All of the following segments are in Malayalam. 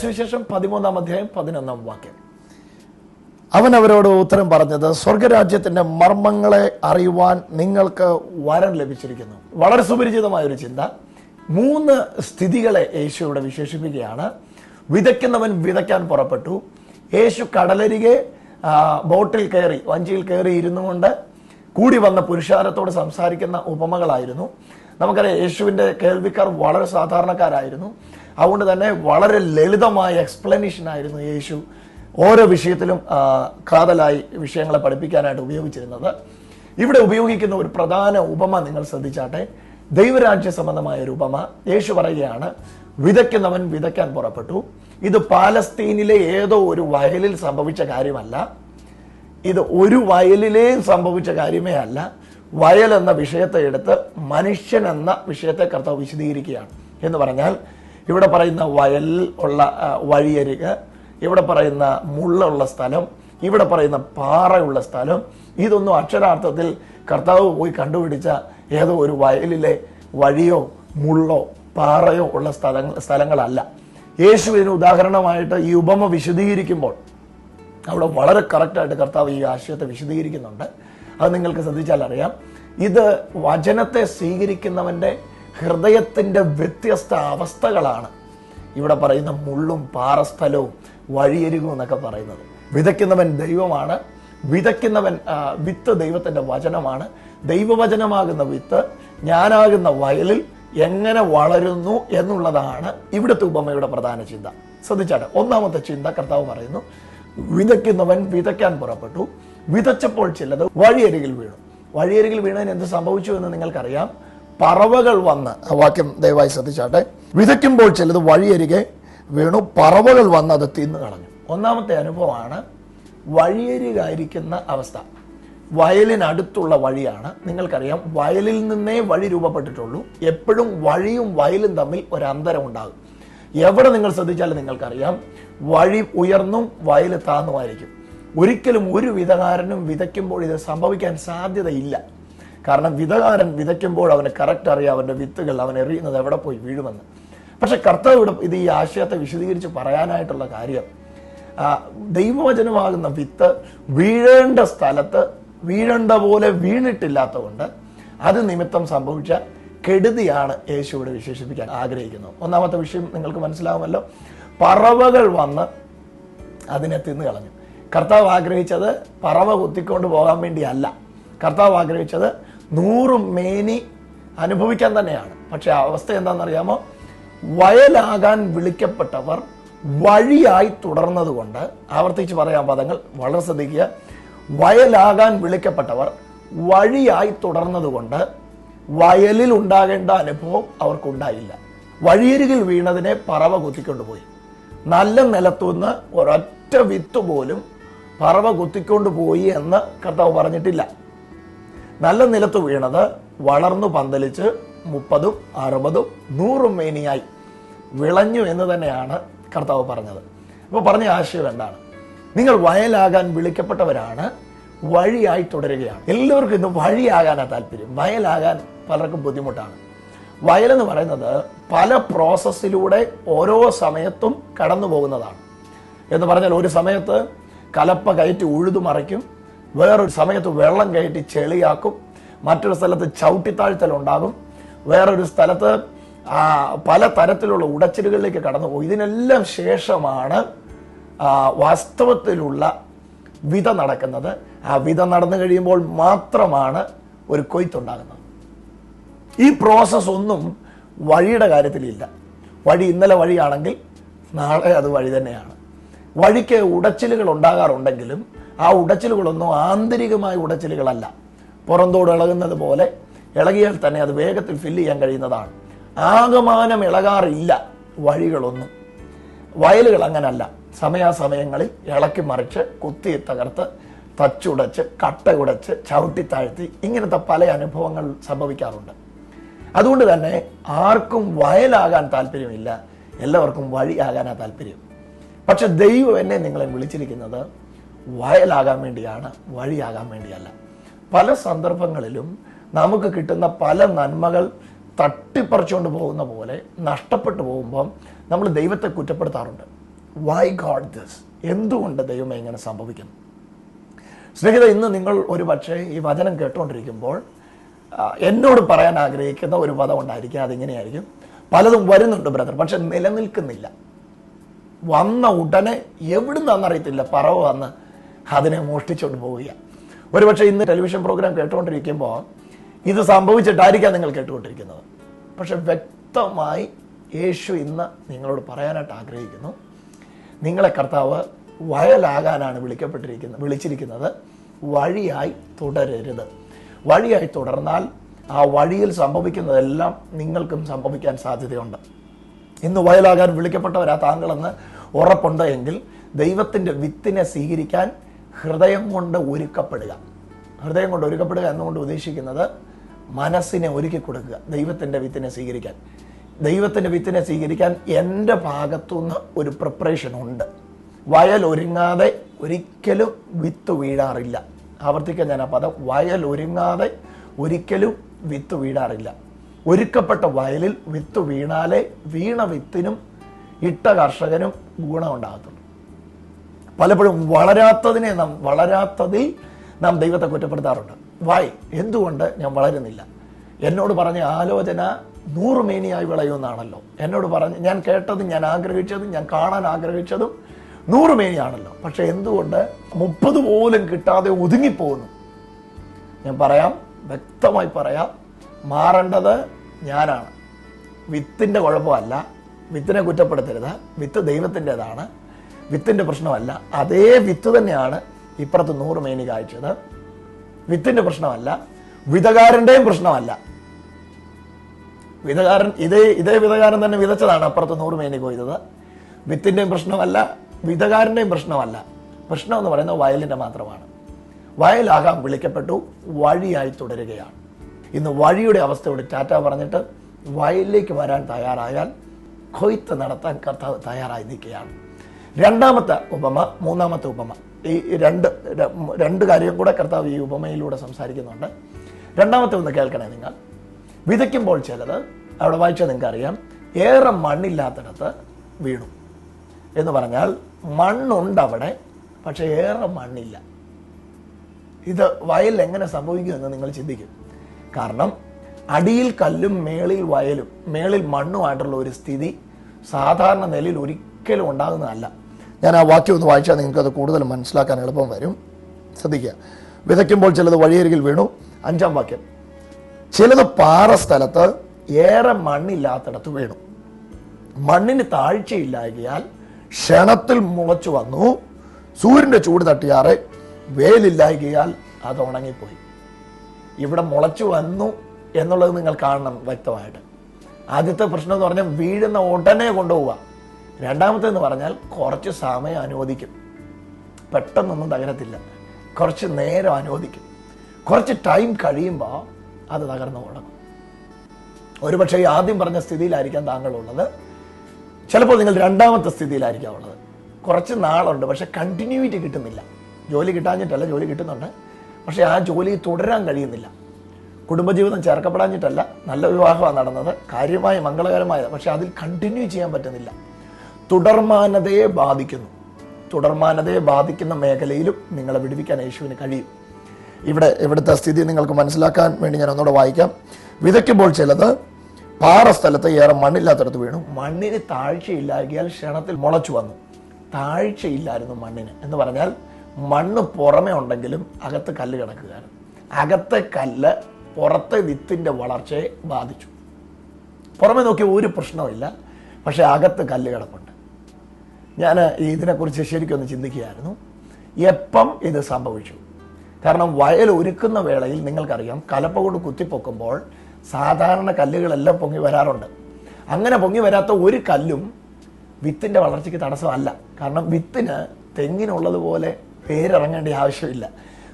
സുവിശേഷം പതിമൂന്നാം അധ്യായം പതിനൊന്നാം വാക്യം. അവൻ അവരോട് ഉത്തരം പറഞ്ഞത് സ്വർഗരാജ്യത്തിന്റെ മർമ്മങ്ങളെ അറിയുവാൻ നിങ്ങൾക്ക് വരം ലഭിച്ചിരിക്കുന്നു. വളരെ സുപരിചിതമായ ഒരു ചിന്ത. മൂന്ന് സ്ഥിതികളെ യേശു ഇവിടെ വിശേഷിപ്പിക്കുകയാണ്. വിതയ്ക്കുന്നവൻ വിതയ്ക്കാൻ പുറപ്പെട്ടു. യേശു കടലരികെ ബോട്ടിൽ കയറി വഞ്ചിയിൽ കയറി ഇരുന്നു കൊണ്ട് കൂടി വന്ന പുരുഷാരത്തോട് സംസാരിക്കുന്ന ഉപമകളായിരുന്നു. നമുക്കറിയാം യേശുവിന്റെ കേൾവിക്കാർ വളരെ സാധാരണക്കാരായിരുന്നു. അതുകൊണ്ട് തന്നെ വളരെ ലളിതമായ എക്സ്പ്ലനേഷൻ ആയിരുന്നു യേശു ഓരോ വിഷയത്തിലും കാതലായി വിഷയങ്ങളെ പഠിപ്പിക്കാനായിട്ട് ഉപയോഗിച്ചിരുന്നത്. ഇവിടെ ഉപയോഗിക്കുന്ന ഒരു പ്രധാന ഉപമ നിങ്ങൾ ശ്രദ്ധിച്ചാട്ടെ. ദൈവരാജ്യ സംബന്ധമായ ഒരു ഉപമ. യേശു പറയുകയാണ് വിതയ്ക്കുന്നവൻ വിതയ്ക്കാൻ പുറപ്പെട്ടു. ഇത് പാലസ്തീനിലെ ഏതോ ഒരു വയലിൽ സംഭവിച്ച കാര്യമല്ല. ഇത് ഒരു വയലിലെയും സംഭവിച്ച കാര്യമേ അല്ല. വയൽ എന്ന വിഷയത്തെ എടുത്ത് മനുഷ്യൻ എന്ന വിഷയത്തെ കർത്താവ് വിശദീകരിക്കുകയാണ്. എന്ന് പറഞ്ഞാൽ ഇവിടെ പറയുന്ന വയൽ ഉള്ള വഴിയരിക് ഇവിടെ പറയുന്ന മുള്ളുള്ള സ്ഥലം ഇവിടെ പറയുന്ന പാറയുള്ള സ്ഥലം ഇതൊന്നും അക്ഷരാർത്ഥത്തിൽ കർത്താവ് പോയി കണ്ടുപിടിച്ച ഏതോ ഒരു വയലിലെ വഴിയോ മുള്ളോ പാറയോ ഉള്ള സ്ഥലങ്ങൾ സ്ഥലങ്ങളല്ല. യേശു ഇതിന് ഉദാഹരണമായിട്ട് ഈ ഉപമ വിശദീകരിക്കുമ്പോൾ അവിടെ വളരെ കറക്റ്റായിട്ട് കർത്താവ് ഈ ആശയത്തെ വിശദീകരിക്കുന്നുണ്ട്. അത് നിങ്ങൾക്ക് ശ്രദ്ധിച്ചാൽ അറിയാം. ഇത് വചനത്തെ സ്വീകരിക്കുന്നവന്റെ ഹൃദയത്തിന്റെ വ്യത്യസ്ത അവസ്ഥകളാണ്. ഇവിടെ പറയുന്ന മുള്ളും പാറസ്ഥലവും വഴിയരികും എന്നൊക്കെ പറയുന്നത്. വിതയ്ക്കുന്നവൻ ദൈവമാണ്. വിതയ്ക്കുന്നവൻ വിത്ത് ദൈവത്തിന്റെ വചനമാണ്. ദൈവവചനമാകുന്ന വിത്ത് ഞാനാകുന്ന വയലിൽ എങ്ങനെ വളരുന്നു എന്നുള്ളതാണ് ഇവിടുത്തെ ഉപമയുടെ പ്രധാന ചിന്ത. ശ്രദ്ധിച്ചാട്ടെ ഒന്നാമത്തെ ചിന്ത കർത്താവ് പറയുന്നു വിതയ്ക്കുന്നവൻ വിതയ്ക്കാൻ പുറപ്പെട്ടു. വിതച്ചപ്പോൾ ചിലത് വഴിയരികിൽ വീണു. വഴിയരികിൽ വീണതിന് എന്ത് സംഭവിച്ചു എന്ന് നിങ്ങൾക്കറിയാം. പറവകൾ വന്ന് ആ വാക്യം ദയവായി ശ്രദ്ധിച്ചാട്ടെ. വിതയ്ക്കുമ്പോൾ ചിലത് വഴിയരികെ വീണു. പറവകൾ വന്ന് അത് തിന്നു കളഞ്ഞു. ഒന്നാമത്തെ അനുഭവമാണ് വഴിയരികായിരിക്കുന്ന അവസ്ഥ. വയലിനടുത്തുള്ള വഴിയാണ്. നിങ്ങൾക്കറിയാം വയലിൽ നിന്നേ വഴി രൂപപ്പെട്ടിട്ടുള്ളൂ. എപ്പോഴും വഴിയും വയലും തമ്മിൽ ഒരു അന്തരം ഉണ്ടാകും. എവിടെ നിങ്ങൾ ശ്രദ്ധിച്ചാലും നിങ്ങൾക്കറിയാം വഴി ഉയർന്നും വയൽ താന്നുമായിരിക്കും. ഒരിക്കലും ഒരു വിധകാരനും വിതയ്ക്കുമ്പോൾ ഇത് സംഭവിക്കാൻ സാധ്യതയില്ല. കാരണം വിധകാരൻ വിതയ്ക്കുമ്പോൾ അവന് കറക്റ്റ് അറിയാം അവന്റെ വിത്തുകൾ അവൻ എറിയുന്നത് എവിടെ പോയി വീഴുമെന്ന്. പക്ഷെ കർത്താവ് ഇത് ഈ ആശയത്തെ വിശദീകരിച്ച് പറയാനായിട്ടുള്ള കാര്യം ദൈവവചനമാകുന്ന വിത്ത് വീഴേണ്ട സ്ഥലത്ത് വീഴേണ്ട പോലെ വീണിട്ടില്ലാത്തതുകൊണ്ട് അത് നിമിത്തം സംഭവിച്ച കെടുതിയാണ് യേശു ഇവിടെ വിശേഷിപ്പിക്കാൻ ആഗ്രഹിക്കുന്നത്. ഒന്നാമത്തെ വിഷയം നിങ്ങൾക്ക് മനസ്സിലാവുമല്ലോ. പറവകൾ വന്ന് അതിനെ തിന്നു കളഞ്ഞു കർത്താവ് ആഗ്രഹിച്ചത് പറവ കുത്തിക്കൊണ്ട് പോകാൻ വേണ്ടിയല്ല. കർത്താവ് ആഗ്രഹിച്ചത് നൂറും മേനി അനുഭവിക്കാൻ തന്നെയാണ്. പക്ഷെ അവസ്ഥ എന്താണെന്നറിയാമോ? വയലാകാൻ വിളിക്കപ്പെട്ടവർ വഴിയായി തുടർന്നതുകൊണ്ട് ആവർത്തിച്ച് പറയാൻ പദങ്ങൾ വളരെ ശ്രദ്ധിക്കുക. വയലാകാൻ വിളിക്കപ്പെട്ടവർ വഴിയായി തുടർന്നതുകൊണ്ട് വയലിൽ ഉണ്ടാകേണ്ട അനുഭവം അവർക്കുണ്ടായില്ല. വഴിയരികിൽ വീണതിനെ പറവ കുത്തിക്കൊണ്ടുപോയി. നല്ല നിലത്തുനിന്ന് ഒരൊറ്റ വിത്ത് പോലും പറവ കുത്തിക്കൊണ്ട് പോയി എന്ന് കർത്താവ് പറഞ്ഞിട്ടില്ല. നല്ല നിലത്ത് വീണത് വളർന്നു പന്തലിച്ച് മുപ്പതും അറുപതും നൂറും മേനിയായി വിളഞ്ഞു എന്ന് തന്നെയാണ് കർത്താവ് പറഞ്ഞത്. അപ്പോൾ പറഞ്ഞ ആശയം എന്താണ്? നിങ്ങൾ വയലാകാൻ വിളിക്കപ്പെട്ടവരാണ് വഴിയായി തുടരുകയാണ്. എല്ലാവർക്കും ഇന്ന് വഴിയാകാനാണ് താല്പര്യം. വയലാകാൻ പലർക്കും ബുദ്ധിമുട്ടാണ്. വയലെന്ന് പറയുന്നത് പല പ്രോസസ്സിലൂടെ ഓരോ സമയത്തും കടന്നു പോകുന്നതാണ് എന്ന് പറഞ്ഞാൽ ഒരു സമയത്ത് കലപ്പ കയറ്റി ഉഴുതു മറിക്കും. വേറൊരു സമയത്ത് വെള്ളം കയറ്റി ചെളിയാക്കും. മറ്റൊരു സ്ഥലത്ത് ചവിട്ടിത്താഴ്ത്തൽ ഉണ്ടാകും. വേറൊരു സ്ഥലത്ത് പല തരത്തിലുള്ള ഉടച്ചിലുകളിലേക്ക് കടന്നു പോകും. ഇതിനെല്ലാം ശേഷമാണ് വാസ്തവത്തിലുള്ള വിത നടക്കുന്നത്. ആ വിത നടന്നു കഴിയുമ്പോൾ മാത്രമാണ് ഒരു കൊയ്ത്തുണ്ടാകുന്നത്. ഈ പ്രോസസ് ഒന്നും വഴിയുടെ കാര്യത്തിലില്ല. വഴി ഇന്നലെ വഴിയാണെങ്കിൽ നാളെ അത് വഴി തന്നെയാണ്. വഴിക്ക് ഉടച്ചിലുകൾ ഉണ്ടാകാറുണ്ടെങ്കിലും ആ ഉടച്ചിലുകളൊന്നും ആന്തരികമായ ഉടച്ചിലുകളല്ല. പുറന്തോട് ഇളകുന്നത് പോലെ ഇളകിയാൽ തന്നെ അത് വേഗത്തിൽ ഫില്ല് ചെയ്യാൻ കഴിയുന്നതാണ്. ആകമാനം ഇളകാറില്ല വഴികളൊന്നും. വയലുകൾ അങ്ങനല്ല. സമയാസമയങ്ങളിൽ ഇളക്കി മറിച്ച് കുത്തി തകർത്ത് തച്ചുടച്ച് കട്ട ഉടച്ച് ചവിട്ടി താഴ്ത്തി ഇങ്ങനത്തെ പല അനുഭവങ്ങൾ സംഭവിക്കാറുണ്ട്. അതുകൊണ്ട് തന്നെ ആർക്കും വയലാകാൻ താല്പര്യമില്ല. എല്ലാവർക്കും വഴിയാകാനാണ് താല്പര്യം. പക്ഷെ ദൈവം എന്നെ നിങ്ങളെ വിളിച്ചിരിക്കുന്നത് വയലാകാൻ വേണ്ടിയാണ് വഴിയാകാൻ വേണ്ടിയല്ല. പല സന്ദർഭങ്ങളിലും നമുക്ക് കിട്ടുന്ന പല നന്മകൾ തട്ടിപ്പറിച്ചുകൊണ്ട് പോകുന്ന പോലെ നഷ്ടപ്പെട്ടു പോകുമ്പം നമ്മൾ ദൈവത്തെ കുറ്റപ്പെടുത്താറുണ്ട്. വൈ ഗോഡ് ദിസ് എന്തുകൊണ്ട് ദൈവം എങ്ങനെ സംഭവിക്കുന്നു? സ്നേഹിത ഇന്ന് നിങ്ങൾ ഒരു പക്ഷേ ഈ വചനം കേട്ടുകൊണ്ടിരിക്കുമ്പോൾ എന്നോട് പറയാൻ ആഗ്രഹിക്കുന്ന ഒരു പദം ഉണ്ടായിരിക്കും അതിങ്ങനെയായിരിക്കും. പലതും വരുന്നുണ്ട് ബ്രദർ പക്ഷെ നിലനിൽക്കുന്നില്ല. വന്ന ഉടനെ എവിടുന്നാണെന്നറിയത്തില്ല പറവ് വന്ന് അതിനെ മോഷ്ടിച്ചുകൊണ്ട് പോവുക ഒരുപക്ഷെ ഇന്ന് ടെലിവിഷൻ പ്രോഗ്രാം കേട്ടുകൊണ്ടിരിക്കുമ്പോൾ ഇത് സംഭവിച്ചിട്ടായിരിക്കാം നിങ്ങൾ കേട്ടുകൊണ്ടിരിക്കുന്നത്. പക്ഷെ വ്യക്തമായി യേശു ഇന്ന് നിങ്ങളോട് പറയാനായിട്ട് ആഗ്രഹിക്കുന്നു. നിങ്ങളെ കർത്താവ് വയലാകാനാണ് വിളിക്കപ്പെട്ടിരിക്കുന്നത് വിളിച്ചിരിക്കുന്നത്. വഴിയായി തുടരരുത്. വഴിയായി തുടർന്നാൽ ആ വഴിയിൽ സംഭവിക്കുന്നതെല്ലാം നിങ്ങൾക്കും സംഭവിക്കാൻ സാധ്യതയുണ്ട്. ഇന്ന് വയലാകാൻ വിളിക്കപ്പെട്ടവരാ താങ്കളെന്ന് ഉറപ്പുണ്ട് എങ്കിൽ ദൈവത്തിന്റെ വിത്തിനെ സ്വീകരിക്കാൻ ഹൃദയം കൊണ്ട് ഒരുക്കപ്പെടുക. ഹൃദയം കൊണ്ട് ഒരുക്കപ്പെടുക എന്നുകൊണ്ട് ഉദ്ദേശിക്കുന്നത് മനസ്സിനെ ഒരുക്കി കൊടുക്കുക ദൈവത്തിന്റെ വിത്തിനെ സ്വീകരിക്കാൻ. ദൈവത്തിന്റെ വിത്തിനെ സ്വീകരിക്കാൻ എന്റെ ഭാഗത്തുനിന്ന് ഒരു പ്രിപ്പറേഷൻ ഉണ്ട്. വയൽ ഒരുങ്ങാതെ ഒരിക്കലും വിത്ത് വീഴാറില്ല. ആവർത്തിക്കാൻ ഞാൻ ആ പദം വയൽ ഒരുങ്ങാതെ ഒരിക്കലും വിത്ത് വീഴാറില്ല. ഒരുക്കപ്പെട്ട വയലിൽ വിത്ത് വീണാലേ വീണ വിത്തിനും ഇട്ട കർഷകനും ഗുണമുണ്ടാകത്തുള്ളൂ. പലപ്പോഴും വളരാത്തതിനെ നാം വളരാത്തതിൽ നാം ദൈവത്തെ കുറ്റപ്പെടുത്താറുണ്ട്. വായ് എന്തുകൊണ്ട് ഞാൻ വളരുന്നില്ല? എന്നോട് പറഞ്ഞ ആലോചന നൂറ് മേനിയായി വിളയുമെന്നാണല്ലോ. എന്നോട് പറഞ്ഞ് ഞാൻ കേട്ടതും ഞാൻ ആഗ്രഹിച്ചതും ഞാൻ കാണാൻ ആഗ്രഹിച്ചതും നൂറ് മേനിയാണല്ലോ. പക്ഷെ എന്തുകൊണ്ട് മുപ്പത് പോലും കിട്ടാതെ ഒതുങ്ങിപ്പോകുന്നു? ഞാൻ പറയാം വ്യക്തമായി പറയാം. മാറേണ്ടത് ഞാനാണ്. വിത്തിന്റെ കുഴപ്പമല്ല. വിത്തിനെ കുറ്റപ്പെടുത്തരുത്. വിത്ത് ദൈവത്തിന്റെതാണ്. വിത്തിന്റെ പ്രശ്നമല്ല. അതേ വിത്ത് തന്നെയാണ് ഇപ്പുറത്ത് നൂറ് മേനി കായ്ച്ചത് വിത്തിന്റെ പ്രശ്നമല്ല. വിധകാരന്റെയും പ്രശ്നമല്ല. വിധകാരൻ ഇതേ ഇതേ വിധകാരൻ തന്നെ വിതച്ചതാണ് അപ്പുറത്ത് നൂറ് മേനി കൊയ്തത്. വിത്തിന്റെയും പ്രശ്നമല്ല വിധകാരന്റെയും പ്രശ്നമല്ല. പ്രശ്നം എന്ന് പറയുന്നത് വയലിന്റെ മാത്രമാണ്. വയലാകാൻ വിളിക്കപ്പെട്ടു വഴിയായി തുടരുകയാണ്. ഇന്ന് വഴിയുടെ അവസ്ഥ അവസ്ഥയോട് ടാറ്റ പറഞ്ഞിട്ട് വയലിലേക്ക് വരാൻ തയ്യാറായാൽ കൊയ്ത്ത് നടത്താൻ കർത്താവ് തയ്യാറായി നിൽക്കുകയാണ്. രണ്ടാമത്തെ ഉപമ മൂന്നാമത്തെ ഉപമ. ഈ രണ്ട് രണ്ട് കാര്യം കൂടെ കർത്താവ് ഈ ഉപമയിലൂടെ സംസാരിക്കുന്നുണ്ട്. രണ്ടാമത്തെ ഒന്ന് കേൾക്കണേ നിങ്ങൾ. വിതയ്ക്കുമ്പോൾ ചിലത് അവിടെ വായിച്ചാൽ നിങ്ങൾക്ക് അറിയാം ഏറെ മണ്ണില്ലാത്തിടത്ത് വീണു. എന്ന് പറഞ്ഞാൽ മണ്ണുണ്ട് അവിടെ പക്ഷേ ഏറെ മണ്ണില്ല. ഇത് വയലിൽ എങ്ങനെ സംഭവിക്കുമെന്ന് നിങ്ങൾ ചിന്തിക്കും. കാരണം അടിയിൽ കല്ലും മേളിൽ വയലും മേളിൽ മണ്ണുമായിട്ടുള്ള ഒരു സ്ഥിതി സാധാരണ നിലയിൽ ഒരിക്കലും ഉണ്ടാകുന്നതല്ല. ഞാൻ ആ വാക്യം ഒന്ന് വായിച്ചാൽ നിങ്ങൾക്ക് അത് കൂടുതൽ മനസ്സിലാക്കാൻ എളുപ്പം വരും. ശ്രദ്ധിക്കുക. വിതയ്ക്കുമ്പോൾ ചിലത് വഴിയരികിൽ വീണു. അഞ്ചാം വാക്യം. ചിലത് പാറ സ്ഥലത്ത് ഏറെ മണ്ണില്ലാത്തടത്ത് വീണു. മണ്ണിന് താഴ്ചയില്ലായകയാൽ ക്ഷണത്തിൽ മുളച്ചു വന്നു. സൂര്യന്റെ ചൂട് തട്ടിയാറെ വേലില്ലായകയാൽ അത് ഉണങ്ങിപ്പോയി. ഇവിടെ മുളച്ചു വന്നു എന്നുള്ളത് നിങ്ങൾ കാണണം വ്യക്തമായിട്ട്. ആദ്യത്തെ പ്രശ്നം എന്ന് പറഞ്ഞാൽ വീഴുന്ന ഉടനെ കൊണ്ടുപോവുക. രണ്ടാമത്തെന്ന് പറഞ്ഞാൽ കുറച്ച് സമയം അനുവദിക്കും. പെട്ടെന്നൊന്നും തകരത്തില്ല. കുറച്ച് നേരം അനുവദിക്കും. കുറച്ച് ടൈം കഴിയുമ്പോൾ അത് തകർന്നു തുടങ്ങും. ഒരുപക്ഷെ ഈ ആദ്യം പറഞ്ഞ സ്ഥിതിയിലായിരിക്കാം താങ്കളുള്ളത്. ചിലപ്പോൾ നിങ്ങൾ രണ്ടാമത്തെ സ്ഥിതിയിലായിരിക്കാം ഉള്ളത്. കുറച്ച് നാളുണ്ട് പക്ഷെ കണ്ടിന്യൂറ്റി കിട്ടുന്നില്ല. ജോലി കിട്ടാഞ്ഞിട്ടല്ല ജോലി കിട്ടുന്നുണ്ട്. പക്ഷെ ആ ജോലി തുടരാൻ കഴിയുന്നില്ല. കുടുംബജീവിതം ചേർക്കപ്പെടാഞ്ഞിട്ടല്ല നല്ല വിവാഹമാണ് നടന്നത് കാര്യമായ മംഗളകരമായത് പക്ഷേ അതിൽ കണ്ടിന്യൂ ചെയ്യാൻ പറ്റുന്നില്ല. തുടർമാനതയെ ബാധിക്കുന്നു. തുടർമാനതയെ ബാധിക്കുന്ന മേഖലയിലും നിങ്ങളെ വിടുവിക്കാൻ യേശുവിന് കഴിയും. ഇവിടെ ഇവിടുത്തെ സ്ഥിതി നിങ്ങൾക്ക് മനസ്സിലാക്കാൻ വേണ്ടി ഞാൻ ഒന്നുകൂടെ വായിക്കാം. വിതയ്ക്കുമ്പോൾ ചിലത് പാറ സ്ഥലത്ത് ഏറെ മണ്ണില്ലാത്തടത്ത് വീണു. മണ്ണിന് താഴ്ചയില്ലാകിയാൽ ക്ഷണത്തിൽ മുളച്ചു വന്നു. താഴ്ചയില്ലായിരുന്നു മണ്ണിന് എന്ന് പറഞ്ഞാൽ മണ്ണ് പുറമേ ഉണ്ടെങ്കിലും അകത്ത് കല്ല് കിടക്കുകയാണ്. അകത്തെ കല്ല് പുറത്തെ വിത്തിന്റെ വളർച്ചയെ ബാധിച്ചു. പുറമെ നോക്കി ഒരു പ്രശ്നവുമില്ല പക്ഷേ അകത്ത് കല്ല് കിടപ്പുണ്ട്. ഞാൻ ഇതിനെക്കുറിച്ച് ശരിക്കൊന്ന് ചിന്തിക്കുകയായിരുന്നു. എപ്പം ഇത് സംഭവിച്ചു? കാരണം വയൽ ഒരുക്കുന്ന വേളയിൽ നിങ്ങൾക്കറിയാം കലപ്പ കൊണ്ട് കുത്തിപ്പൊക്കുമ്പോൾ സാധാരണ കല്ലുകളെല്ലാം പൊങ്ങി വരാറുണ്ട്. അങ്ങനെ പൊങ്ങി വരാത്ത ഒരു കല്ലും വിത്തിന്റെ വളർച്ചയ്ക്ക് തടസ്സമല്ല. കാരണം വിത്തിന് തെങ്ങിനുള്ളതുപോലെ വേരിറങ്ങേണ്ട ആവശ്യമില്ല.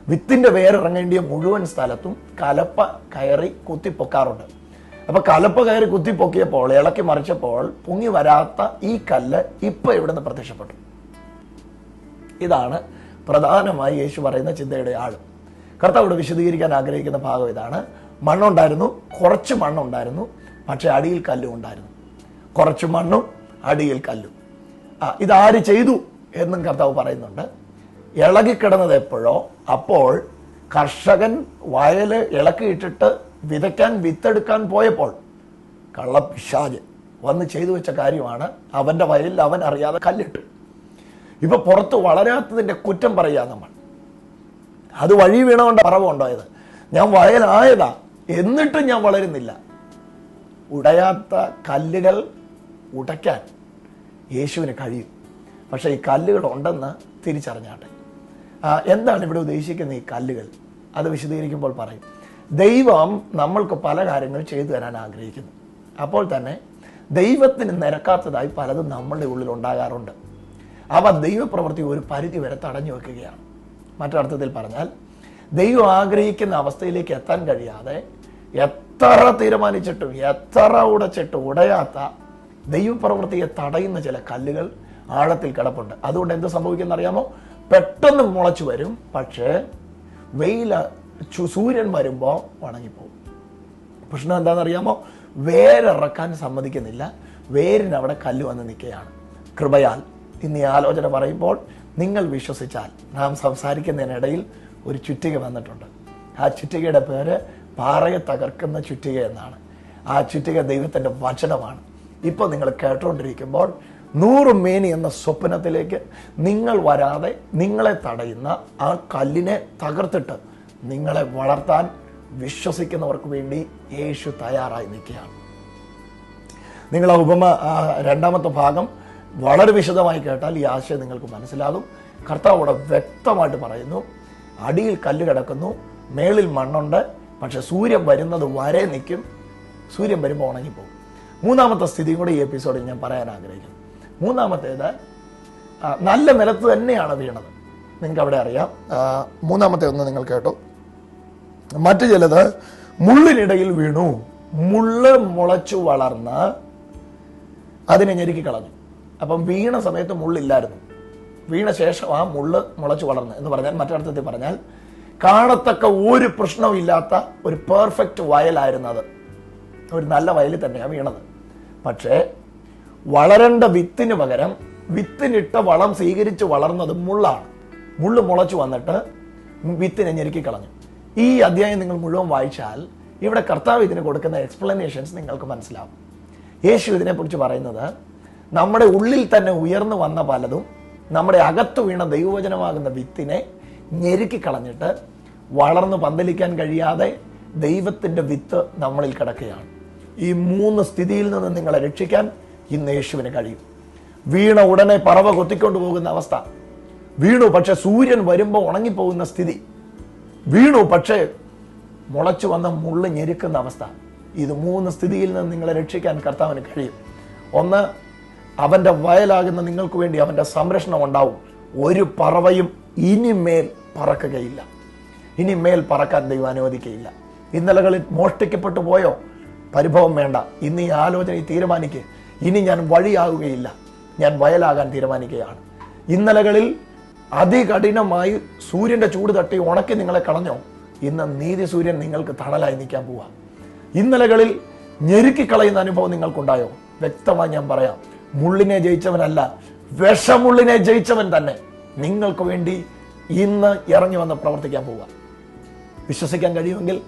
വിത്തിന്റെ പേരിറങ്ങേണ്ടിയ മുഴുവൻ സ്ഥലത്തും കലപ്പ കയറി കുത്തിപ്പൊക്കാറുണ്ട്. അപ്പൊ കലപ്പ കയറി കുത്തിപ്പൊക്കിയപ്പോൾ ഇളക്കി മറിച്ചപ്പോൾ പൊങ്ങി വരാത്ത ഈ കല്ല് ഇപ്പൊ ഇവിടുന്ന് പ്രത്യക്ഷപ്പെട്ടു. ഇതാണ് പ്രധാനമായി യേശു പറയുന്ന ചിന്തയുടെ ആൾ കർത്താവോട് വിശദീകരിക്കാൻ ആഗ്രഹിക്കുന്ന ഭാഗം ഇതാണ്. മണ്ണുണ്ടായിരുന്നു കുറച്ച് മണ്ണുണ്ടായിരുന്നു പക്ഷെ അടിയിൽ കല്ലും ഉണ്ടായിരുന്നു. കുറച്ച് മണ്ണും അടിയിൽ കല്ലും. ആ ഇതാര് ചെയ്തു എന്നും കർത്താവ് പറയുന്നുണ്ട്. ഇളകിക്കിടന്നത് എപ്പോഴോ അപ്പോൾ കർഷകൻ വയൽ ഇളക്കിയിട്ടിട്ട് വിതയ്ക്കാൻ വിത്തെടുക്കാൻ പോയപ്പോൾ കള്ളപ്പിശാജ് വന്ന് ചെയ്തു വെച്ച കാര്യമാണ് അവന്റെ വയലിൽ അവൻ അറിയാതെ കല്ലിട്ടു. ഇപ്പൊ പുറത്ത് വളരാത്തതിന്റെ കുറ്റം പറയുക നമ്മൾ. അത് വഴി വീണുകൊണ്ട് പറവുണ്ടായത് ഞാൻ വയലായതാ എന്നിട്ടും ഞാൻ വളരുന്നില്ല. ഉടയാത്ത കല്ലുകൾ ഉടയ്ക്കാൻ യേശുവിന് കഴിയും. പക്ഷേ ഈ കല്ലുകൾ ഉണ്ടെന്ന് തിരിച്ചറിഞ്ഞാട്ടെ. എന്താണ് ഇവിടെ ഉദ്ദേശിക്കുന്ന ഈ കല്ലുകൾ? അത് വിശദീകരിക്കുമ്പോൾ പറയും. ദൈവം നമ്മൾക്ക് പല കാര്യങ്ങൾ ചെയ്തു തരാൻ ആഗ്രഹിക്കുന്നു. അപ്പോൾ തന്നെ ദൈവത്തിന് നിരക്കാത്തതായി പലതും നമ്മളുടെ ഉള്ളിൽ ഉണ്ടാകാറുണ്ട്. അവ ദൈവപ്രവൃത്തി ഒരു പരിധി വരെ തടഞ്ഞു വെക്കുകയാണ്. മറ്റൊരർത്ഥത്തിൽ പറഞ്ഞാൽ ദൈവം ആഗ്രഹിക്കുന്ന അവസ്ഥയിലേക്ക് എത്താൻ കഴിയാതെ എത്ര തീരുമാനിച്ചിട്ടും എത്ര ഉടച്ചിട്ടും ഉടയാത്ത ദൈവപ്രവൃത്തിയെ തടയുന്ന ചില കല്ലുകൾ ആഴത്തിൽ കിടപ്പുണ്ട്. അതുകൊണ്ട് എന്ത് സംഭവിക്കുന്ന അറിയാമോ? പെട്ടെന്ന് മുളച്ചു വരും. പക്ഷേ വെയിൽ സൂര്യൻ വരുമ്പോൾ ഉണങ്ങിപ്പോകും പ്രശ്നം എന്താണെന്നറിയാമോ? വേരിറക്കാൻ സമ്മതിക്കുന്നില്ല. വേരിന് അവിടെ കല്ല് വന്ന് നിൽക്കുകയാണ്. കൃപയാൽ ഇന്ന് ഈ ആലോചന പറയുമ്പോൾ നിങ്ങൾ വിശ്വസിച്ചാൽ നാം സംസാരിക്കുന്നതിനിടയിൽ ഒരു ചുറ്റിക വന്നിട്ടുണ്ട്. ആ ചുറ്റികയുടെ പേര് പാറയെ തകർക്കുന്ന ചുറ്റിക എന്നാണ്. ആ ചുറ്റിക ദൈവത്തിന്റെ വചനമാണ്. ഇപ്പോൾ നിങ്ങൾ കേട്ടുകൊണ്ടിരിക്കുമ്പോൾ നൂറ് മേനി എന്ന സ്വപ്നത്തിലേക്ക് നിങ്ങൾ വരാതെ നിങ്ങളെ തടയുന്ന ആ കല്ലിനെ തകർത്തിട്ട് നിങ്ങളെ വളർത്താൻ വിശ്വസിക്കുന്നവർക്ക് വേണ്ടി യേശു തയ്യാറായി നിൽക്കുകയാണ്. നിങ്ങൾ ആ ഉപമ രണ്ടാമത്തെ ഭാഗം വളരെ വിശദമായി കേട്ടാൽ ഈ ആശയം നിങ്ങൾക്ക് മനസ്സിലാകും. കർത്താവ് അവിടെ വ്യക്തമായിട്ട് പറയുന്നു അടിയിൽ കല്ല് കിടക്കുന്നു മേളിൽ മണ്ണുണ്ട് പക്ഷെ സൂര്യൻ വരുന്നത് വരെ നിൽക്കും സൂര്യൻ വരുമ്പോൾ ഉണങ്ങിപ്പോകും. മൂന്നാമത്തെ സ്ഥിതിയും കൂടെ ഈ എപ്പിസോഡിൽ ഞാൻ പറയാൻ ആഗ്രഹിക്കുന്നു. മൂന്നാമത്തേത് നല്ല നിലത്ത് തന്നെയാണ് വീണത്. നിങ്ങൾക്ക് അവിടെ അറിയാം മൂന്നാമത്തെ ഒന്ന് നിങ്ങൾ കേട്ടോ. മറ്റു ചിലത് മുള്ളിനിടയിൽ വീണു. മുള്ള് മുളച്ചു വളർന്ന് അതിനെ ഞെരുക്കി കളഞ്ഞു. അപ്പം വീണ സമയത്ത് മുള്ളില്ലായിരുന്നു. വീണ ശേഷം ആ മുള്ള് മുളച്ചു വളർന്നു എന്ന് പറഞ്ഞാൽ മറ്റർത്ഥത്തിൽ പറഞ്ഞാൽ കാണത്തക്ക ഒരു പ്രശ്നവും ഇല്ലാത്ത ഒരു പെർഫെക്റ്റ് വയലായിരുന്നു അത്. ഒരു നല്ല വയലിൽ തന്നെയാണ് വീണത്. പക്ഷേ വളരേണ്ട വിത്തിന് പകരം വിത്തിനിട്ട വളം സ്വീകരിച്ച് വളർന്നത് മുള്ളാണ്. മുള്ള് മുളച്ചു വന്നിട്ട് വിത്തിനെ ഞെരുക്കി കളഞ്ഞു. ഈ അധ്യായം നിങ്ങൾ മുഴുവൻ വായിച്ചാൽ ഇവിടെ കർത്താവ് ഇതിന് കൊടുക്കുന്ന എക്സ്പ്ലനേഷൻസ് നിങ്ങൾക്ക് മനസ്സിലാവും. യേശു ഇതിനെക്കുറിച്ച് പറയുന്നത് നമ്മുടെ ഉള്ളിൽ തന്നെ ഉയർന്നു വന്ന പലതും നമ്മുടെ അകത്തു വീണ ദൈവവചനമാകുന്ന വിത്തിനെ ഞെരുക്കി കളഞ്ഞിട്ട് വളർന്നു പന്തലിക്കാൻ കഴിയാതെ ദൈവത്തിന്റെ വിത്ത് നമ്മളിൽ കിടക്കുകയാണ്. ഈ മൂന്ന് സ്ഥിതിയിൽ നിന്ന് നിങ്ങളെ രക്ഷിക്കാൻ ഇന്ന് യേശുവിന് കഴിയും. വീണ ഉടനെ പറവ കൊത്തിക്കൊണ്ടു പോകുന്ന അവസ്ഥ. വീണു പക്ഷെ സൂര്യൻ വരുമ്പോൾ ഉണങ്ങിപ്പോകുന്ന സ്ഥിതി. വീണു പക്ഷേ മുളച്ചു വന്ന മുള്ള് ഞെരുക്കുന്ന അവസ്ഥ. ഇത് മൂന്ന് സ്ഥിതിയിൽ നിന്ന് നിങ്ങളെ രക്ഷിക്കാൻ കർത്താവിന് കഴിയും. ഒന്ന് അവന്റെ വയലാകുന്ന നിങ്ങൾക്ക് വേണ്ടി അവന്റെ സംരക്ഷണം ഉണ്ടാവും. ഒരു പറവയും ഇനിമേൽ പറക്കുകയില്ല. ഇനി മേൽ പറക്കാൻ ദൈവം അനുവദിക്കുകയില്ല. ഇന്നലകളിൽ മോഷ്ടിക്കപ്പെട്ടു പോയോ? പരിഭവം വേണ്ട. ഇന്ന് ഈ ആലോചന തീരുമാനിക്കുക ഇനി ഞാൻ വഴിയാകുകയില്ല. ഞാൻ വയലാകാൻ തീരുമാനിക്കുകയാണ്. ഇന്നലകളിൽ അതികഠിനമായി സൂര്യന്റെ ചൂട് തട്ടി ഉണക്കി നിങ്ങളെ കളഞ്ഞോ? ഇന്ന് നീതി സൂര്യൻ നിങ്ങൾക്ക് തണലായി നിൽക്കാൻ പോവാ. ഇന്നലകളിൽ ഞെരുക്കി കളയുന്ന അനുഭവം നിങ്ങൾക്കുണ്ടായോ? വ്യക്തമായി ഞാൻ പറയാം. മുള്ളിനെ ജയിച്ചവനല്ല വിഷമുള്ളിനെ ജയിച്ചവൻ തന്നെ. നിങ്ങൾക്ക് വേണ്ടി ഇന്ന് ഇറങ്ങി വന്ന് പ്രവർത്തിക്കാൻ പോവുക വിശ്വസിക്കാൻ കഴിയുമെങ്കിൽ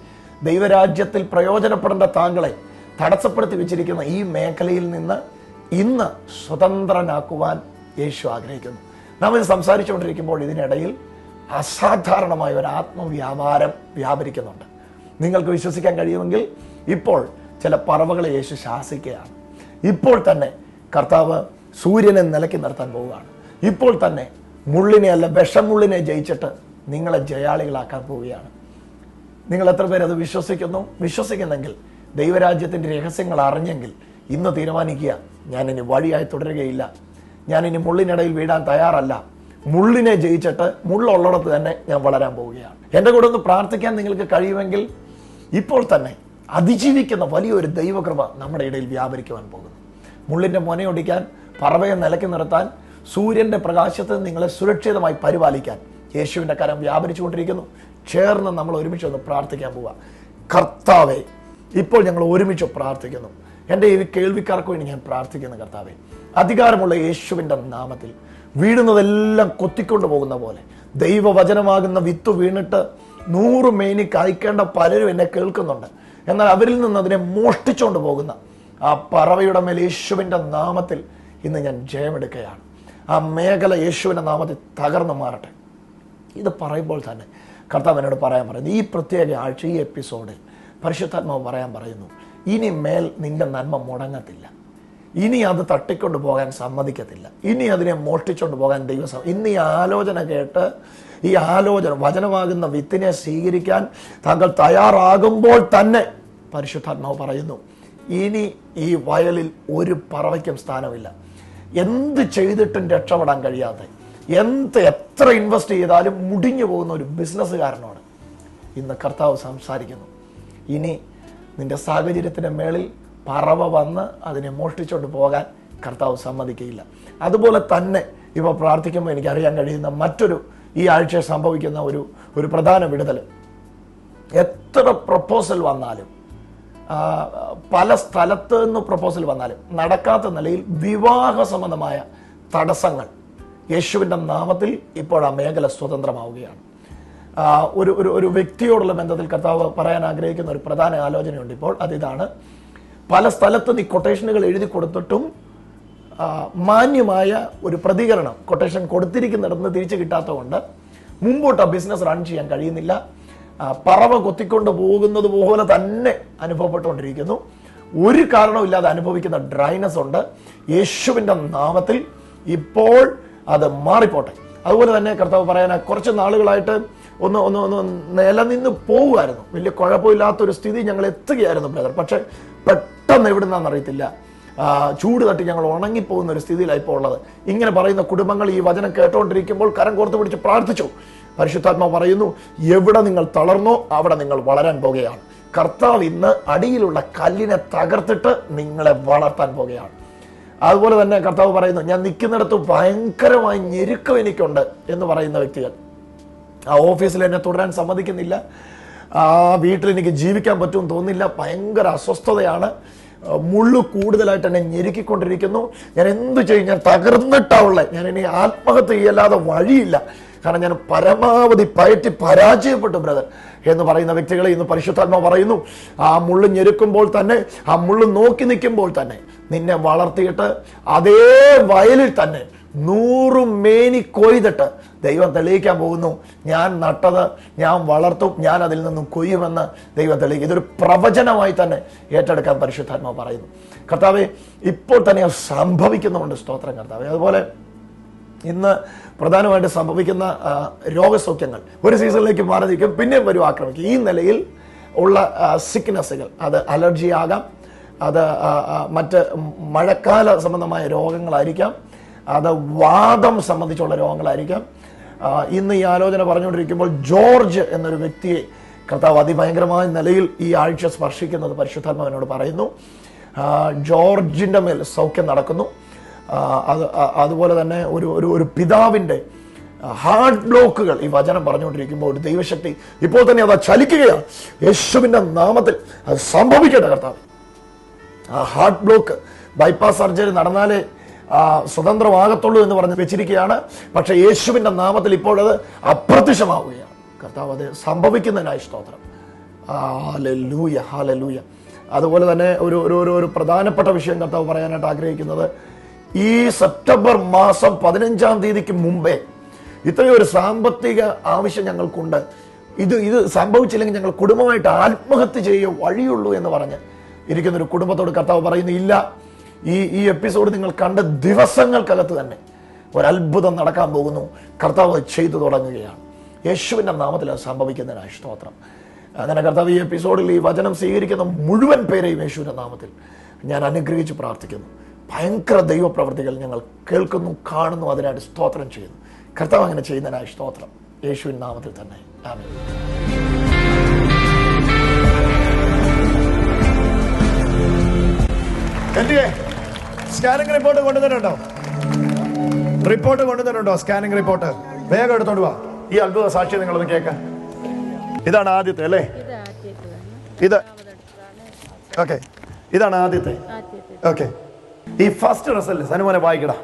ദൈവരാജ്യത്തിൽ പ്രയോജനപ്പെടേണ്ട താങ്കളെ തടസ്സപ്പെടുത്തി വെച്ചിരിക്കുന്ന ഈ മേഖലയിൽ നിന്ന് ഇന്ന് സ്വതന്ത്രനാക്കുവാൻ യേശു ആഗ്രഹിക്കുന്നു. നാം ഇത് സംസാരിച്ചുകൊണ്ടിരിക്കുമ്പോൾ ഇതിനിടയിൽ അസാധാരണമായ ഒരു ആത്മവ്യാപാരം വ്യാപരിക്കുന്നുണ്ട്. നിങ്ങൾക്ക് വിശ്വസിക്കാൻ കഴിയുമെങ്കിൽ ഇപ്പോൾ ചില പറവകളെ യേശു ശാസിക്കുകയാണ്. ഇപ്പോൾ തന്നെ കർത്താവ് സൂര്യനെ നിലക്കി നിർത്താൻ പോവുകയാണ്. ഇപ്പോൾ തന്നെ മുള്ളിനെ അല്ല വിഷമുള്ളിനെ ജയിച്ചിട്ട് നിങ്ങളെ ജയാളികളാക്കാൻ പോവുകയാണ്. നിങ്ങൾ എത്ര പേരത് വിശ്വസിക്കുന്നു? വിശ്വസിക്കുന്നെങ്കിൽ ദൈവരാജ്യത്തിന്റെ രഹസ്യങ്ങൾ അറിഞ്ഞെങ്കിൽ ഇന്ന് തീരുമാനിക്കുക ഞാനിനി വഴിയായി തുടരുകയില്ല. ഞാനിനി മുള്ളിനിടയിൽ വീടാൻ തയ്യാറല്ല. മുള്ളിനെ ജയിച്ചിട്ട് മുള്ളുള്ളിടത്ത് തന്നെ ഞാൻ വളരാൻ പോവുകയാണ്. എന്റെ കൂടെ ഒന്ന് പ്രാർത്ഥിക്കാൻ നിങ്ങൾക്ക് കഴിയുമെങ്കിൽ ഇപ്പോൾ തന്നെ അതിജീവിക്കുന്ന വലിയൊരു ദൈവകൃപ നമ്മുടെ ഇടയിൽ വ്യാപരിക്കുവാൻ പോകുന്നു. മുള്ളിന്റെ മുനയൊടിക്കാൻ പറവയെ നിലയ്ക്ക് നിർത്താൻ സൂര്യന്റെ പ്രകാശത്ത് നിങ്ങളെ സുരക്ഷിതമായി പരിപാലിക്കാൻ യേശുവിന്റെ കരം വ്യാപരിച്ചുകൊണ്ടിരിക്കുന്നു. ചേർന്ന് നമ്മൾ ഒരുമിച്ച് ഒന്ന് പ്രാർത്ഥിക്കാൻ പോവുക കർത്താവെ ഇപ്പോൾ ഞങ്ങൾ ഒരുമിച്ച് പ്രാർത്ഥിക്കുന്നു. എന്റെ ഈ കേൾവിക്കാർക്ക് വേണ്ടി ഞാൻ പ്രാർത്ഥിക്കുന്നു കർത്താവെ. അധികാരമുള്ള യേശുവിന്റെ നാമത്തിൽ വീഴുന്നതെല്ലാം കൊത്തിക്കൊണ്ടു പോകുന്ന പോലെ ദൈവവചനമാകുന്ന വിത്ത് വീണിട്ട് നൂറ് മേനി കായ്ക്കേണ്ട പലരും എന്നെ കേൾക്കുന്നുണ്ട്. എന്നാൽ അവരിൽ നിന്ന് അതിനെ മോഷ്ടിച്ചുകൊണ്ട് പോകുന്ന ആ പറവയുടെ മേൽ യേശുവിന്റെ നാമത്തിൽ ഇന്ന് ഞാൻ ജയമെടുക്കുകയാണ്. ആ മേഖല യേശുവിന്റെ നാമത്തിൽ തകർന്നു മാറട്ടെ. ഇത് പറയുമ്പോൾ തന്നെ കർത്താവ് എന്നോട് പറയാൻ പറയുന്നത് ഈ പ്രത്യേക ആഴ്ച ഈ എപ്പിസോഡിൽ പരിശുദ്ധാത്മാവ് പറയാൻ പറയുന്നു ഇനി മേൽ നിന്റെ നന്മ മുടങ്ങത്തില്ല. ഇനി അത് തട്ടിക്കൊണ്ട് പോകാൻ സമ്മതിക്കത്തില്ല. ഇനി അതിനെ മോഷ്ടിച്ചുകൊണ്ട് പോകാൻ ദൈവം ഇന്ന് ഈ ആലോചന കേട്ട് ഈ ആലോചന വചനമാകുന്ന വിത്തിനെ സ്വീകരിക്കാൻ താങ്കൾ തയ്യാറാകുമ്പോൾ തന്നെ പരിശുദ്ധാത്മാവ് പറയുന്നു ഇനി ഈ വയലിൽ ഒരു പറവയ്ക്കും സ്ഥാനമില്ല. എന്ത് ചെയ്തിട്ടും രക്ഷപ്പെടാൻ കഴിയാതെ എന്ത് എത്ര ഇൻവെസ്റ്റ് ചെയ്താലും മുടിഞ്ഞു പോകുന്ന ഒരു ബിസിനസ്സുകാരനോട് ഇന്ന് കർത്താവ് സംസാരിക്കുന്നു. ഇനി നിന്റെ സാഹചര്യത്തിന്റെ മേളിൽ പറവ വന്ന് അതിനെ മോഷ്ടിച്ചുകൊണ്ട് പോകാൻ കർത്താവ് സമ്മതിക്കുകയില്ല അതുപോലെ തന്നെ ഇപ്പോൾ പ്രാർത്ഥിക്കുമ്പോൾ എനിക്ക് അറിയാൻ കഴിയുന്ന മറ്റൊരു ഈ ആഴ്ച സംഭവിക്കുന്ന ഒരു ഒരു പ്രധാന വിടുതൽ എത്ര പ്രപ്പോസൽ വന്നാലും പല സ്ഥലത്ത് നിന്ന് പ്രപ്പോസൽ വന്നാലും നടക്കാത്ത നിലയിൽ വിവാഹ സംബന്ധമായ തടസ്സങ്ങൾ യേശുവിന്റെ നാമത്തിൽ ഇപ്പോൾ ആ മേഖല സ്വതന്ത്രമാവുകയാണ്. ഒരു ഒരു ഒരു വ്യക്തിയോടുള്ള ബന്ധത്തിൽ കർത്താവ് പറയാൻ ആഗ്രഹിക്കുന്ന ഒരു പ്രധാന ആലോചനയുണ്ട് ഇപ്പോൾ. അതിതാണ് പല സ്ഥലത്ത് നീ കൊട്ടേഷനുകൾ എഴുതി കൊടുത്തിട്ടും മാന്യമായ ഒരു പ്രതികരണം കൊട്ടേഷൻ കൊടുത്തിരിക്കുന്നിടത്ത് തിരിച്ചു കിട്ടാത്തതുകൊണ്ട് മുമ്പോട്ട് ആ ബിസിനസ് റൺ ചെയ്യാൻ കഴിയുന്നില്ല. പറവ കൊത്തിക്കൊണ്ട് പോകുന്നത് പോലെ തന്നെ അനുഭവപ്പെട്ടുകൊണ്ടിരിക്കുന്നു. ഒരു കാരണവുമില്ലാതെ അനുഭവിക്കുന്ന ഡ്രൈനസ് ഉണ്ട്. യേശുവിന്റെ നാമത്തിൽ ഇപ്പോൾ അത് മാറിപ്പോട്ടെ. അതുപോലെ തന്നെ കർത്താവ് പറയാൻ കുറച്ച് നാളുകളായിട്ട് ഒന്ന് ഒന്ന് ഒന്ന് നിലനിന്ന് പോവുമായിരുന്നു. വലിയ കുഴപ്പമില്ലാത്തൊരു സ്ഥിതി ഞങ്ങൾ എത്തുകയായിരുന്നു ബ്രദർ. പക്ഷെ പെട്ടെന്ന് എവിടുന്നാണെന്നറിയത്തില്ല ചൂട് തട്ടി ഞങ്ങൾ ഉണങ്ങിപ്പോകുന്ന ഒരു സ്ഥിതിയിലാണ് ഇപ്പോൾ ഉള്ളത്. ഇങ്ങനെ പറയുന്ന കുടുംബങ്ങൾ ഈ വചനം കേട്ടുകൊണ്ടിരിക്കുമ്പോൾ കരം കോർത്ത് പിടിച്ച് പ്രാർത്ഥിച്ചു. പരിശുദ്ധാത്മ പറയുന്നു എവിടെ നിങ്ങൾ തളർന്നോ അവിടെ നിങ്ങൾ വളരാൻ പോകുകയാണ്. കർത്താവ് ഇന്ന് അടിയിലുള്ള കല്ലിനെ തകർത്തിട്ട് നിങ്ങളെ വളർത്താൻ പോകുകയാണ്. അതുപോലെ തന്നെ കർത്താവ് പറയുന്നു ഞാൻ നിൽക്കുന്നിടത്ത് ഭയങ്കരമായി ഞെരുക്കം എനിക്കുണ്ട് എന്ന് പറയുന്ന വ്യക്തികൾ. ആ ഓഫീസിൽ എന്നെ തുടരാൻ സമ്മതിക്കുന്നില്ല. ആ വീട്ടിൽ എനിക്ക് ജീവിക്കാൻ പറ്റുമെന്ന് തോന്നുന്നില്ല. ഭയങ്കര അസ്വസ്ഥതയാണ്. മുള്ളു കൂടുതലായിട്ട് എന്നെ ഞെരുക്കിക്കൊണ്ടിരിക്കുന്നു. ഞാൻ എന്ത് ചെയ്യും? ഞാൻ തകർന്നിട്ടാ ഉള്ളത് ഞാൻ ഇനി ആത്മഹത്യ ചെയ്യല്ലാതെ വഴിയില്ല. കാരണം ഞാൻ പരമാവധി പയറ്റി പരാജയപ്പെട്ടു ബ്രദർ എന്ന് പറയുന്ന വ്യക്തികളെ ഇന്ന് പരിശുദ്ധാത്മ പറയുന്നു. ആ മുള്ളു ഞെരുക്കുമ്പോൾ തന്നെ ആ മുള്ളു നോക്കി നിൽക്കുമ്പോൾ തന്നെ നിന്നെ വളർത്തിയിട്ട് അതേ വയലിൽ തന്നെ നൂറു മേനി കൊയ്തിട്ട് ദൈവം തെളിയിക്കാൻ പോകുന്നു. ഞാൻ നട്ടത് ഞാൻ വളർത്തും ഞാൻ അതിൽ നിന്നും കൊയ്യുമെന്ന് ദൈവം തെളിയിക്കും. ഇതൊരു പ്രവചനമായി തന്നെ ഏറ്റെടുക്കാൻ പരിശുദ്ധാത്മാവ് പറയുന്നു. കർത്താവെ ഇപ്പോൾ തന്നെ സംഭവിക്കുന്നുണ്ട് സ്തോത്രം കർത്താവെ. അതുപോലെ ഇന്ന് പ്രധാനമായിട്ട് സംഭവിക്കുന്ന രോഗസൗഖ്യങ്ങൾ ഒരു സീസണിലേക്ക് മാറി നിൽക്കും പിന്നെയും വരും ആക്രമിക്കും. ഈ നിലയിൽ ഉള്ള സിക്നസ്സുകൾ അത് അലർജി ആകാം അത് മറ്റ് മഴക്കാല സംബന്ധമായ രോഗങ്ങളായിരിക്കാം അത് വാദം സംബന്ധിച്ചുള്ള രോഗങ്ങളായിരിക്കാം. ഇന്ന് ഈ ആലോചന പറഞ്ഞുകൊണ്ടിരിക്കുമ്പോൾ ജോർജ് എന്നൊരു വ്യക്തിയെ കർത്താവ് അതിഭയങ്കരമായ നിലയിൽ ഈ ആഴ്ച സ്പർശിക്കുന്നത് പരിശുദ്ധാത്മാവിനോട് പറയുന്നു. ജോർജിന്റെ മേൽ സൗഖ്യം നടക്കുന്നു. അത് അതുപോലെ തന്നെ ഒരു ഒരു ഒരു പിതാവിന്റെ ഹാർട്ട് ബ്ലോക്കുകൾ ഈ വചനം പറഞ്ഞുകൊണ്ടിരിക്കുമ്പോൾ ഒരു ദൈവശക്തി ഇപ്പോൾ തന്നെ അത് ചലിക്കുകയാണ്. യേശുവിന്റെ നാമത്തിൽ അത് സംഭവിക്കട്ടെ കർത്താവ്. ആ ഹാർട്ട് ബ്ലോക്ക് ബൈപ്പാസ് സർജറി നടന്നാലേ സ്വതന്ത്രമാകത്തുള്ളൂ എന്ന് പറഞ്ഞ് വെച്ചിരിക്കുകയാണ്. പക്ഷെ യേശുവിന്റെ നാമത്തിൽ ഇപ്പോഴത് അപ്രത്യക്ഷമാവുകയാണ്. കർത്താവ് അത് സംഭവിക്കുന്നതിനായി സ്തോത്രം. ഹാലൂയ ഹാലൂയ അതുപോലെ തന്നെ ഒരു ഒരു ഒരു ഒരു പ്രധാനപ്പെട്ട വിഷയം കർത്താവ് പറയാനായിട്ട് ആഗ്രഹിക്കുന്നത്. ഈ സെപ്റ്റംബർ മാസം പതിനഞ്ചാം തീയതിക്ക് മുമ്പേ ഇത്രയും ഒരു സാമ്പത്തിക ആവശ്യം ഞങ്ങൾക്കുണ്ട്. ഇത് ഇത് സംഭവിച്ചില്ലെങ്കിൽ ഞങ്ങൾ കുടുംബമായിട്ട് ആത്മഹത്യ ചെയ്യുക വഴിയുള്ളൂ എന്ന് പറഞ്ഞ് ഇരിക്കുന്നൊരു കുടുംബത്തോട് കർത്താവ് പറയുന്നു ഇല്ല ഈ ഈ എപ്പിസോഡ് നിങ്ങൾ കണ്ട ദിവസങ്ങൾക്കകത്ത് തന്നെ ഒരത്ഭുതം നടക്കാൻ പോകുന്നു. കർത്താവ് ചെയ്തു തുടങ്ങുകയാണ്. യേശുവിന്റെ നാമത്തിൽ അത് സംഭവിക്കുന്നതിന് സ്തോത്രം. അങ്ങനെ കർത്താവ് ഈ എപ്പിസോഡിൽ ഈ വചനം സ്വീകരിക്കുന്ന മുഴുവൻ പേരെയും യേശുവിന്റെ നാമത്തിൽ ഞാൻ അനുഗ്രഹിച്ച് പ്രാർത്ഥിക്കുന്നു. ഭയങ്കര ദൈവപ്രവൃത്തികൾ ഞങ്ങൾ കേൾക്കുന്നു കാണുന്നു അതിനായിട്ട് സ്തോത്രം ചെയ്യുന്നു. കർത്താവ് അങ്ങനെ ചെയ്യുന്നതിനായി സ്തോത്രം. യേശുവിൻ നാമത്തിൽ തന്നെ. എന്തിയെ സ്കാനിംഗ് റിപ്പോർട്ട് കൊണ്ടുവന്നിട്ടുണ്ടോ? റിപ്പോർട്ട് കൊണ്ടുവന്നിട്ടുണ്ടോ? Scanning report? വേഗം എടുത്തോണ്ട് വാ. ഈ അത്ഭുത സാക്ഷ്യം നിങ്ങളൊന്ന് കേൾക്കാൻ. ഇതാണ് ആദ്യത്തെ അല്ലേ? ഇത് ഓക്കെ. ഇതാണ് ആദ്യത്തെ. ആദ്യത്തെ ഓക്കെ. ഈ ഫസ്റ്റ് റിസൾട്ട് സനുമോനെ വായിക്കടാ.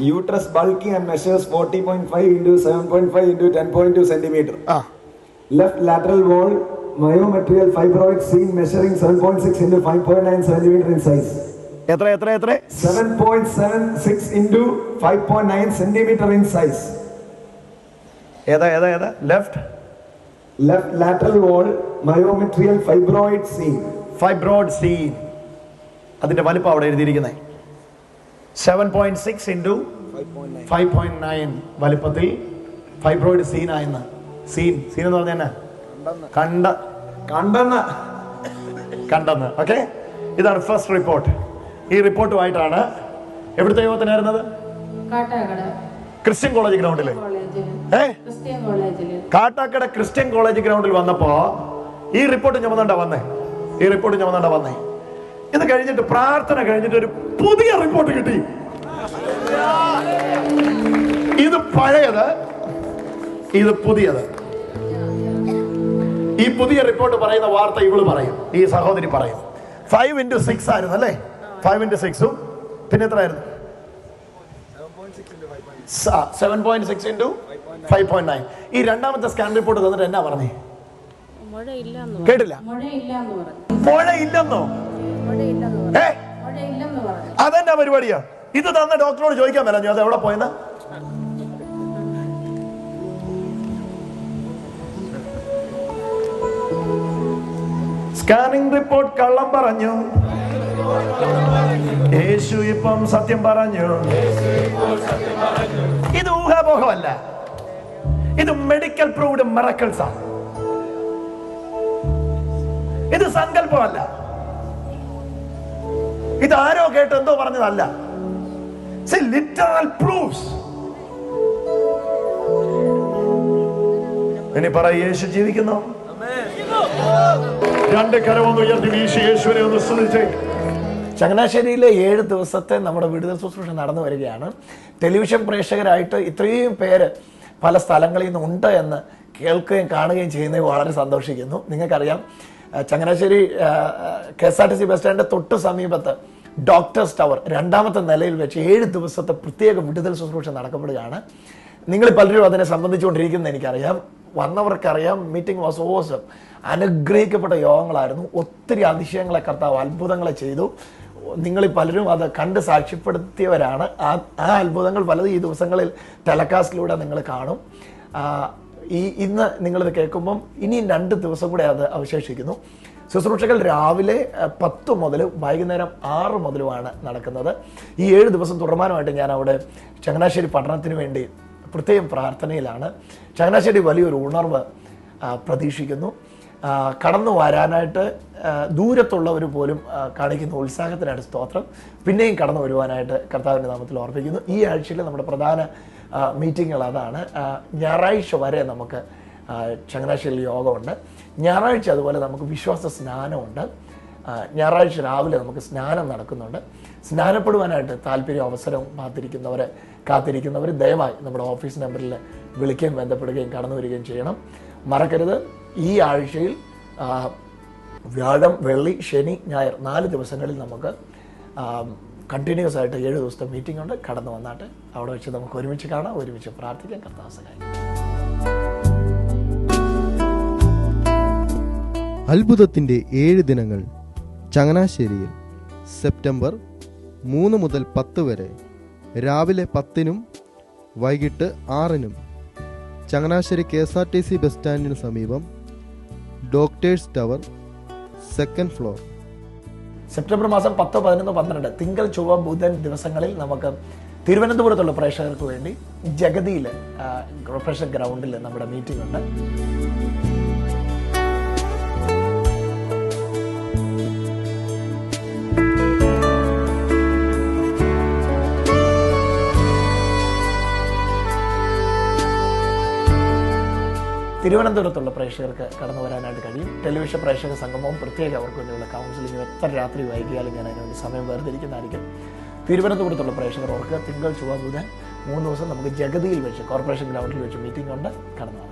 Uterus bulking and measures forty point five into seven point five into ten point two centimetre ആ. left lateral wall myometrial fibroid seen measuring 7.6 5.9 centimeter in size. എത്ര എത്ര എത്ര? Seven point seven six into five point nine centimetre in size ഏതാ ഏതാ ഏതാ? Left left lateral wall myometrial fibroid seen fibroid seen അതിന്റെ വലിപ്പം അവിടെ എഴുതിയിരിക്കുന്നത് 7.6 5.9 സിക്സ് ഇന്റു വലിപ്പത്തിൽ ഫൈബ്രോയിഡ് സീൻ ആയെന്നാണ് സീൻ സീൻ എന്ന് പറഞ്ഞ കണ്ട. കണ്ടെന്ന്. കണ്ടെന്ന്. ഓക്കെ ഇതാണ് ഫസ്റ്റ് റിപ്പോർട്ട് ഈ റിപ്പോർട്ടുമായിട്ടാണ് എവിടുത്തെ യോഗത്തിനായിരുന്നത് കാട്ടാക്കട. ക്രിസ്ത്യൻ കോളേജ് ഗ്രൗണ്ടിൽ കോളേജിൽ ഏ? ക്രിസ്ത്യൻ കോളേജിൽ കാട്ടാക്കട ക്രിസ്ത്യൻ കോളേജ് ഗ്രൗണ്ടിൽ വന്നപ്പോ ഈ റിപ്പോർട്ട് ചുമന്നണ്ട വന്നേ. ഈ റിപ്പോർട്ട് ചുമന്നണ്ട വന്നേ. ഇത് കഴിഞ്ഞിട്ട് പ്രാർത്ഥന കഴിഞ്ഞിട്ട് ഒരു പുതിയ റിപ്പോർട്ട് കിട്ടി. ഇത് പഴയത് ഇത് പുതിയത്. ഈ പുതിയ റിപ്പോർട്ട് പറയുന്ന വാർത്ത ഇവൾ പറയും. ഈ സഹോദരി പറയും. ഫൈവ് ഇന്റു സിക്സ് ആയിരുന്നു അല്ലേ? ഫൈവ് ഇന്റു സിക്സും പിന്നെ എത്ര ആയിരുന്നു seven point six into five point nine ഈ രണ്ടാമത്തെ സ്കാൻ റിപ്പോർട്ട് തന്നിട്ട് എന്നാ പറഞ്ഞേ? കേട്ടില്ല? മുഴയില്ലെന്ന് ഏ? അതെന്നാ പരിപാടിയാ? ഇത് തന്ന ഡോക്ടറോട് ചോദിക്കാൻ പറഞ്ഞു അത് എവിടെ പോയെന്ന്? സ്കാനിംഗ് റിപ്പോർട്ട് കള്ളം പറഞ്ഞു. യേശു ഇപ്പം സത്യം പറഞ്ഞു. ഇത് ഊഹാപോഹമല്ല. ഇത് മെഡിക്കൽ പ്രൂവ്ഡ് മിറക്കിൾസ് ആണ്. ഇത് സങ്കല്പമല്ല. ഇത് ആരോ കേട്ട് എന്തോ പറഞ്ഞതല്ല. ലിറ്ററൽ പ്രൂഫ്സ് ഇനി പറ യേശു ജീവിക്കുന്നു? രണ്ട് കരമൊന്ന് ഉയർത്തി വീശി യേശുവിനെ ഒന്ന് സ്തുതിച്ചേ. ചങ്ങനാശ്ശേരിയിലെ ഏഴ് ദിവസത്തെ നമ്മുടെ വിടുതൽ ശുശ്രൂഷ നടന്നു വരികയാണ്. ടെലിവിഷൻ പ്രേക്ഷകരായിട്ട് ഇത്രയും പേര് പല സ്ഥലങ്ങളിൽ നിന്ന് ഉണ്ട് എന്ന് കേൾക്കുകയും കാണുകയും ചെയ്യുന്നത് വളരെ സന്തോഷിക്കുന്നു. നിങ്ങൾക്കറിയാം Changanassery K S R T C bus സ്റ്റാൻഡിന്റെ തൊട്ട് സമീപത്ത് ഡോക്ടേഴ്സ് ടവർ രണ്ടാമത്തെ നിലയിൽ വെച്ച് ഏഴ് ദിവസത്തെ പ്രത്യേക വിടുതൽ ശുശ്രൂഷ നടക്കപ്പെടുകയാണ്. നിങ്ങൾ പലരും അതിനെ സംബന്ധിച്ചുകൊണ്ടിരിക്കുന്നത് എനിക്കറിയാം. വന്നവർക്കറിയാം മീറ്റിംഗ് വാസ് ഓസം അനുഗ്രഹിക്കപ്പെട്ട യോഗങ്ങളായിരുന്നു. ഒത്തിരി അതിശയങ്ങളെ കർത്താവ് അത്ഭുതങ്ങളെ ചെയ്തു. നിങ്ങൾ പലരും അത് കണ്ട് സാക്ഷ്യപ്പെടുത്തിയവരാണ്. ആ അത്ഭുതങ്ങൾ പലതും ഈ ദിവസങ്ങളിൽ ടെലകാസ്റ്റിലൂടെ നിങ്ങൾ കാണും. ഈ ഇന്ന് നിങ്ങളിത് കേൾക്കുമ്പം ഇനിയും രണ്ട് ദിവസം കൂടെ അത് അവശേഷിക്കുന്നു. ശുശ്രൂഷകൾ രാവിലെ പത്ത് മുതൽ വൈകുന്നേരം ആറ് മുതലുമാണ് നടക്കുന്നത്. ഈ ഏഴ് ദിവസം തുടർമാനമായിട്ട് ഞാൻ അവിടെ ചങ്ങനാശ്ശേരി പഠനത്തിന് വേണ്ടി പ്രത്യേകം പ്രാർത്ഥനയിലാണ്. ചങ്ങനാശ്ശേരി വലിയൊരു ഉണർവ് പ്രതീക്ഷിക്കുന്നു. കടന്നു വരാനായിട്ട് ദൂരത്തുള്ളവർ പോലും കാണിക്കുന്ന ഉത്സാഹത്തിനായിട്ട് സ്തോത്രം. പിന്നെയും കടന്നു വരുവാനായിട്ട് കർത്താവിന്റെ നാമത്തിൽ ഓർപ്പിക്കുന്നു. ഈ ആഴ്ചയിൽ നമ്മുടെ പ്രധാന മീറ്റിങ്ങുകൾ അതാണ്. ഞായറാഴ്ച വരെ നമുക്ക് ചങ്ങനാശ്ശേരിയിൽ യോഗമുണ്ട്. ഞായറാഴ്ച അതുപോലെ നമുക്ക് വിശ്വാസ സ്നാനമുണ്ട്. ഞായറാഴ്ച രാവിലെ നമുക്ക് സ്നാനം നടക്കുന്നുണ്ട്. സ്നാനപ്പെടുവാനായിട്ട് താല്പര്യം അവസരം കാത്തിരിക്കുന്നവരെ കാത്തിരിക്കുന്നവർ ദയവായി നമ്മുടെ ഓഫീസ് നമ്പറിൽ വിളിക്കുകയും ബന്ധപ്പെടുകയും കടന്നു വരികയും ചെയ്യണം. മറക്കരുത്. ഈ ആഴ്ചയിൽ വ്യാഴം വെള്ളി ശനി ഞായർ നാല് ദിവസങ്ങളിൽ നമുക്ക് കണ്ടിന്യൂസ് ആയിട്ട് ഏഴ് ദിവസത്തെ മീറ്റിംഗ് ഉണ്ട്. കടന്നു വന്നാട്ട് അവിടെ വെച്ച് നമുക്ക് ഒരുമിച്ച് കാണാം. ഒരുമിച്ച് പ്രാർത്ഥിക്കാം. കർത്താവ് സഹായിക്കും അത്ഭുതത്തിന്റെ ഏഴ് ദിനങ്ങൾ ചങ്ങനാശ്ശേരിയിൽ സെപ്റ്റംബർ മൂന്ന് മുതൽ പത്ത് വരെ. രാവിലെ പത്തിനും വൈകിട്ട് ആറിനും. Changanassery K S R T C bus സ്റ്റാൻഡിന് സമീപം doctors tower second floor. September മാസം പത്ത് പതിനൊന്ന് പന്ത്രണ്ട് തിങ്കൾ ചൊവ്വ ബുധൻ ദിവസങ്ങളിൽ നമുക്ക് തിരുവനന്തപുരത്തുള്ള പ്രേക്ഷകർക്ക് വേണ്ടി ജഗതിയിൽ പ്രൊഫഷൻ ഗ്രൗണ്ടിൽ നമ്മുടെ മീറ്റിംഗ് ഉണ്ട്. തിരുവനന്തപുരത്തുള്ള പ്രേക്ഷകർക്ക് കടന്നു വരാനായിട്ട് കഴിയും. ടെലിവിഷൻ പ്രേക്ഷക സംഗമവും പ്രത്യേക അവർക്ക് വേണ്ടിയുള്ള കൗൺസിലിംഗ് എത്ര രാത്രി വൈകിയാലും ഞാൻ അതിനുവേണ്ടി സമയം വേർതിരിക്കുന്നതായിരിക്കും. തിരുവനന്തപുരത്തുള്ള പ്രേക്ഷകർ ഓർക്ക് തിങ്കൾ ചൊവ്വ ബുധൻ മൂന്ന് ദിവസം നമുക്ക് ജഗതിയിൽ വെച്ച് കോർപ്പറേഷൻ ഗ്രൗണ്ടിൽ വെച്ച് മീറ്റിംഗ് ഉണ്ട്. കടന്നു